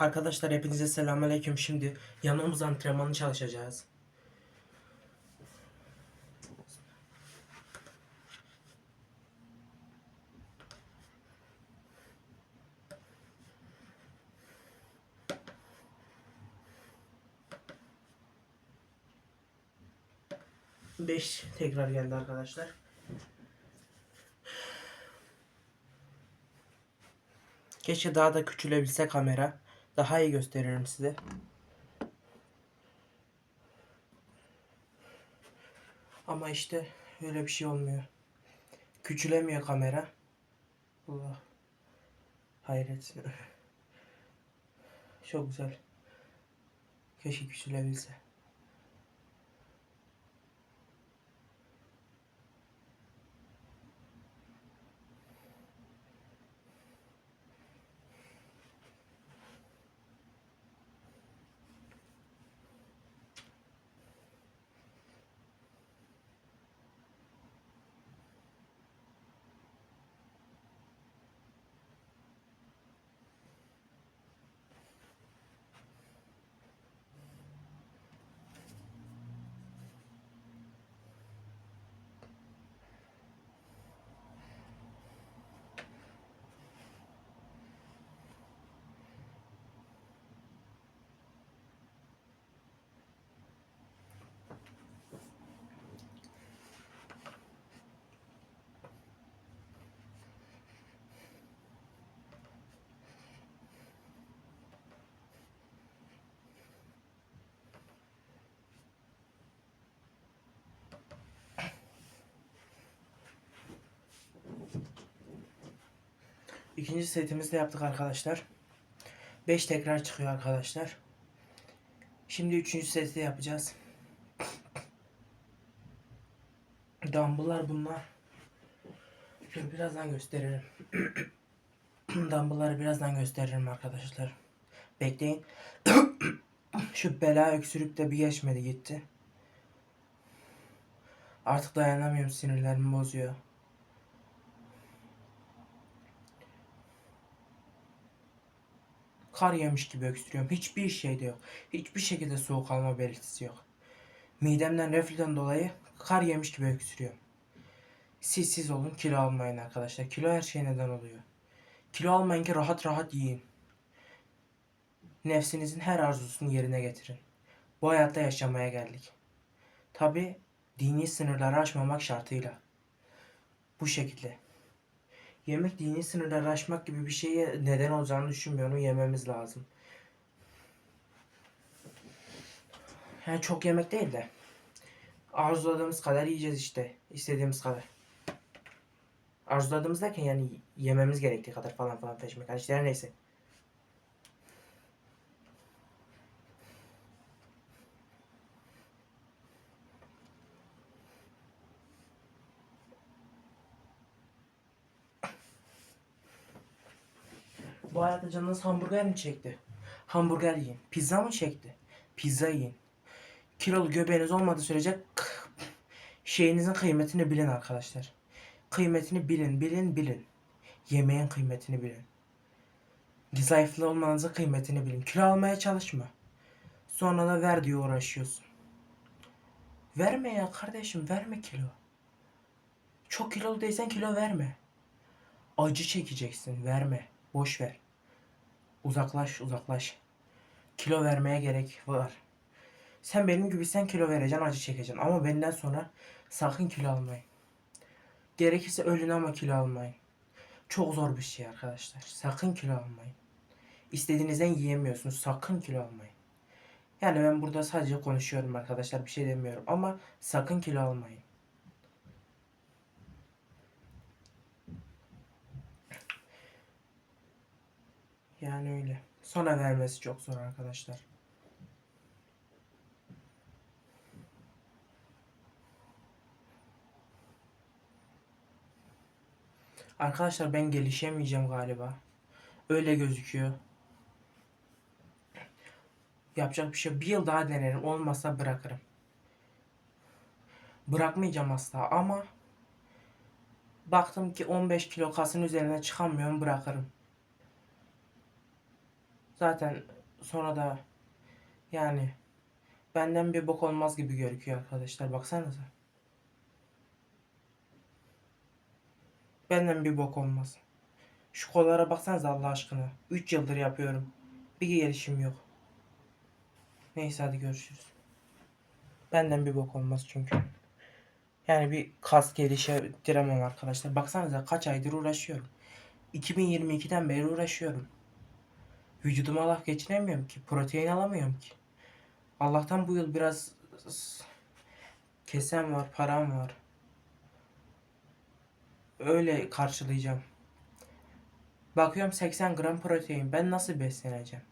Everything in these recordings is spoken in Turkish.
Arkadaşlar hepinize selamünaleyküm. Şimdi yanımız antrenmanı çalışacağız. Beş tekrar geldi arkadaşlar. Keşke daha da küçülebilse kamera. Daha iyi gösteririm size. Ama işte öyle bir şey olmuyor. Küçülemiyor kamera. Allah. Hayret. Çok güzel. Keşke küçülebilse. İkinci setimizi de yaptık arkadaşlar. 5 tekrar çıkıyor arkadaşlar. Şimdi üçüncü seti de yapacağız. Dumbbell'lar bunlar. Dur birazdan gösteririm. Dumbbell'ları birazdan gösteririm arkadaşlar. Bekleyin. Şu bela öksürük de bir geçmedi gitti. Artık dayanamıyorum sinirlerimi bozuyor. Kar yemiş gibi öksürüyorum. Hiçbir şey de yok. Hiçbir şekilde soğuk alma belirtisi yok. Midemden reflüden dolayı kar yemiş gibi öksürüyorum. Siz siz olun kilo almayın arkadaşlar. Kilo her şey neden oluyor. Kilo almayın ki rahat rahat yiyin. Nefsinizin her arzusunu yerine getirin. Bu hayatta yaşamaya geldik. Tabi dini sınırları aşmamak şartıyla. Bu şekilde. Yemek dini sınırları aşmak gibi bir şeye neden olacağını düşünmüyorum. Yememiz lazım. Yani çok yemek değil de. Arzuladığımız kadar yiyeceğiz işte. İstediğimiz kadar. Arzuladığımız derken yani yememiz gerektiği kadar falan falan peşmek. Yani işte her neyse. Bu hayatta canınız hamburger mi çekti? Hamburger yiyin. Pizza mı çekti? Pizza yiyin. Kilolu göbeğiniz olmadığı sürece şeyinizin kıymetini bilin arkadaşlar. Kıymetini bilin, bilin, bilin. Yemeğin kıymetini bilin. Zayıflı olmanızın kıymetini bilin. Kilo almaya çalışma. Sonra da ver diye uğraşıyorsun. Verme ya kardeşim, verme kilo. Çok kilolu değilsen kilo verme. Acı çekeceksin, verme. Boş ver. Uzaklaş, uzaklaş. Kilo vermeye gerek var. Sen benim gibi sen kilo vereceksin, acı çekeceksin. Ama benden sonra sakın kilo almayın. Gerekirse ölün ama kilo almayın. Çok zor bir şey arkadaşlar. Sakın kilo almayın. İstediğinizden yiyemiyorsunuz. Sakın kilo almayın. Yani ben burada sadece konuşuyorum arkadaşlar. Bir şey demiyorum. Ama sakın kilo almayın. Yani öyle. Sonra vermesi çok zor arkadaşlar. Arkadaşlar ben gelişemeyeceğim galiba. Öyle gözüküyor. Yapacak bir şey. Bir yıl daha denerim. Olmazsa bırakırım. Bırakmayacağım asla ama baktım ki 15 kilo kasın üzerine çıkamıyorum bırakırım. Zaten sonra da yani benden bir bok olmaz gibi gözüküyor arkadaşlar. Baksanıza. Benden bir bok olmaz. Şu kollara baksanıza Allah aşkına. 3 yıldır yapıyorum. Bir gelişim yok. Neyse hadi görüşürüz. Benden bir bok olmaz çünkü. Yani bir kas geliştiremem arkadaşlar. Baksanıza kaç aydır uğraşıyorum. 2022'den beri uğraşıyorum. Vücuduma laf geçiremiyorum ki. Protein alamıyorum ki. Allah'tan bu yıl biraz kesem var, param var. Öyle karşılayacağım. Bakıyorum 80 gram protein. Ben nasıl besleneceğim?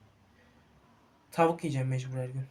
Tavuk yiyeceğim mecbur her gün.